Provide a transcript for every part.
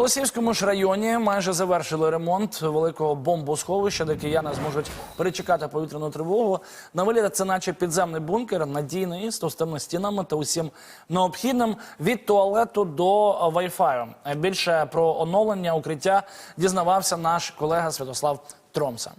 У Лисівському ж районі майже завершили ремонт великого бомбосховища, де кияни зможуть перечекати повітряну тривогу. На вигляд це наче підземний бункер, надійний з товстими стінами та усім необхідним від туалету до вайфаю. Більше про оновлення укриття дізнавався наш колега Святослав Тромса.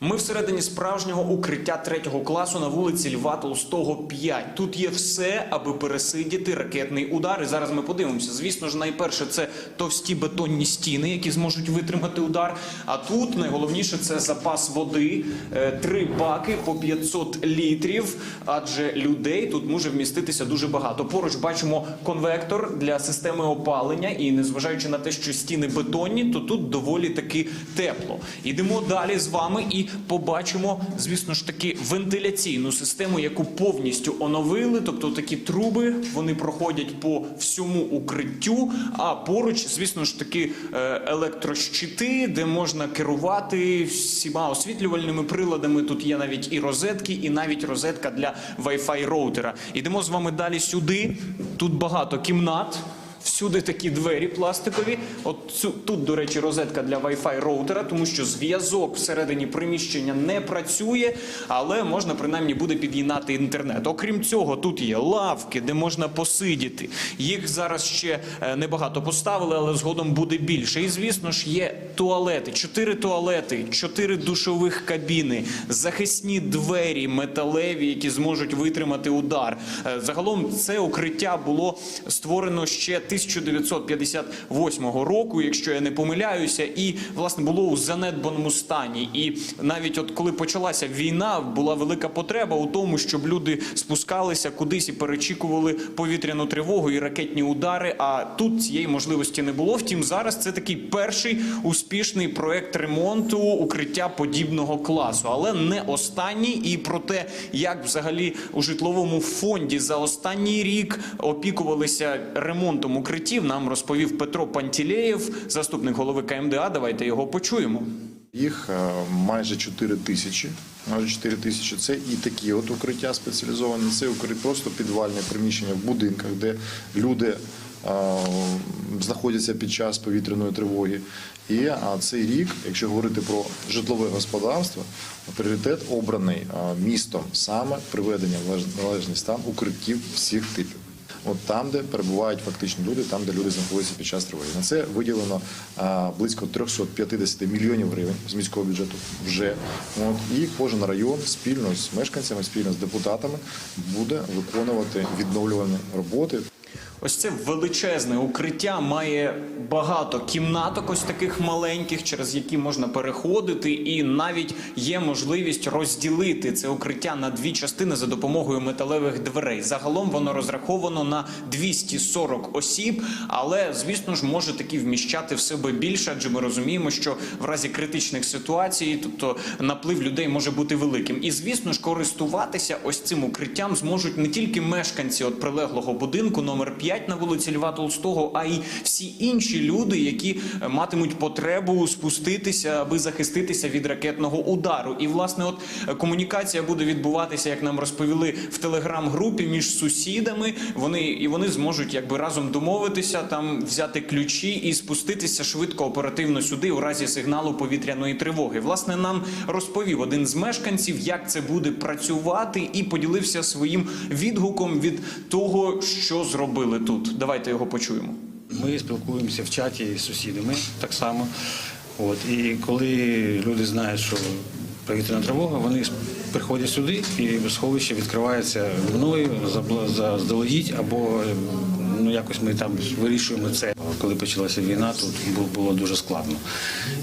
Ми всередині справжнього укриття третього класу на вулиці Льва Толстого 5. Тут є все, аби пересидіти ракетний удар. І зараз ми подивимося. Звісно ж, найперше це товсті бетонні стіни, які зможуть витримати удар. А тут найголовніше це запас води, Е, три баки по 500 літрів. Адже людей тут може вміститися дуже багато. Поруч бачимо конвектор для системи опалення, і незважаючи на те, що стіни бетонні, то тут доволі таки тепло. Ідемо далі з вами і побачимо, звісно ж таки, вентиляційну систему, яку повністю оновили. Тобто такі труби вони проходять по всьому укриттю. А поруч, звісно ж таки, е, електрощити, де можна керувати всіма освітлювальними приладами. Тут є навіть і розетки, і навіть розетка для Wi-Fi роутера. Ідемо з вами далі сюди. Тут багато кімнат. Всюди такі двері пластикові. От цю тут, до речі, розетка для Wi-Fi роутера, тому що зв'язок всередині приміщення не працює, але можна принаймні буде під'єднати інтернет. Окрім цього, тут є лавки, де можна посидіти. Їх зараз ще е, небагато поставили, але згодом буде більше. І звісно ж є туалети, чотири туалети, чотири душових кабіни, захисні двері металеві, які зможуть витримати удар. Е, Загалом це укриття було створено ще 1958 року, якщо я не помиляюся, і власне було у занедбаному стані. І навіть от коли почалася війна, була велика потреба у тому, щоб люди спускалися кудись і перечікували повітряну тривогу і ракетні удари. А тут цієї можливості не було. Втім, зараз це такий перший успішний проект ремонту укриття подібного класу, але не останній. І про те, як взагалі у житловому фонді за останній рік опікувалися ремонтом укриттів, нам розповів Петро Пантілеєв, заступник голови КМДА. Давайте його почуємо. Їх е, майже 4 тисячі. Майже 4 тисячі. Це і такі от укриття спеціалізовані. Це просто підвальне приміщення в будинках, де люди е, знаходяться під час повітряної тривоги. І цей рік, якщо говорити про житлове господарство, пріоритет обраний е, містом саме приведення в належний стан укриттів всіх типів. От там, де перебувають фактично люди, там, де люди знаходяться під час тривоги. На це виділено близько 350 мільйонів гривень з міського бюджету вже. От, і кожен район спільно з мешканцями, спільно з депутатами буде виконувати відновлювані роботи. Ось це величезне укриття має багато кімнаток, ось таких маленьких, через які можна переходити, і навіть є можливість розділити це укриття на дві частини за допомогою металевих дверей. Загалом воно розраховано на 240 осіб, але звісно ж може таки вміщати в себе більше, адже ми розуміємо, що в разі критичних ситуацій, тобто наплив людей може бути великим. І звісно ж, користуватися ось цим укриттям зможуть не тільки мешканці от прилеглого будинку номер 5 на вулиці Льва Толстого, а й всі інші люди, які е, матимуть потребу спуститися, аби захиститися від ракетного удару. І власне, от е, комунікація буде відбуватися, як нам розповіли в телеграм-групі між сусідами. Вони і вони зможуть якби разом домовитися, там взяти ключі і спуститися швидко оперативно сюди у разі сигналу повітряної тривоги. Власне, нам розповів один з мешканців, як це буде працювати, і поділився своїм відгуком від того, що зробили тут. Давайте його почуємо. Ми спілкуємося в чаті з сусідами так само. От, і коли люди знають, що повітряна тривога, вони приходять сюди і сховище відкривається мною заздалегідь, або ну якось ми там вирішуємо це. Коли почалася війна, тут було дуже складно.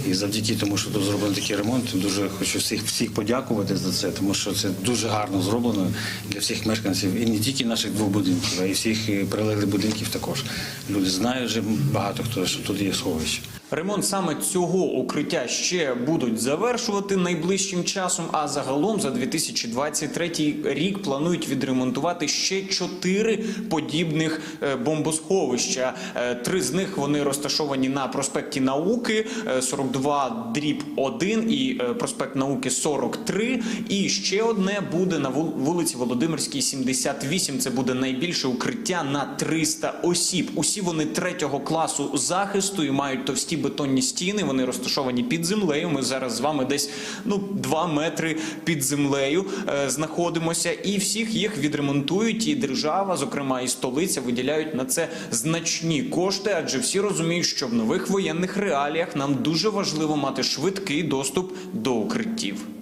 І завдяки тому, що тут зроблений такий ремонт, дуже хочу всіх всіх подякувати за це, тому що це дуже гарно зроблено для всіх мешканців і не тільки наших двох будинків, а й всіх е, прилеглих будинків також. Люди знають вже багато хто, що тут є сховище. Ремонт саме цього укриття ще будуть завершувати найближчим часом. А загалом за 2023 рік планують відремонтувати ще чотири подібних е, бомбосховища. Е, Три з них вони розташовані на проспекті Науки, е, 42 дріб 1 і е, проспект Науки 43. І ще одне буде на вулиці Володимирській 78. Це буде найбільше укриття на 300 осіб. Усі вони третього класу захисту і мають товсті бетонні стіни. Вони розташовані під землею. Ми зараз з вами десь ну 2 метри під землею е, знаходимося, і всіх їх відремонтують. І держава, зокрема і столиця, виділяють на це значні кошти, адже всі розуміють, що в нових воєнних реаліях нам дуже важливо мати швидкий доступ до укриттів.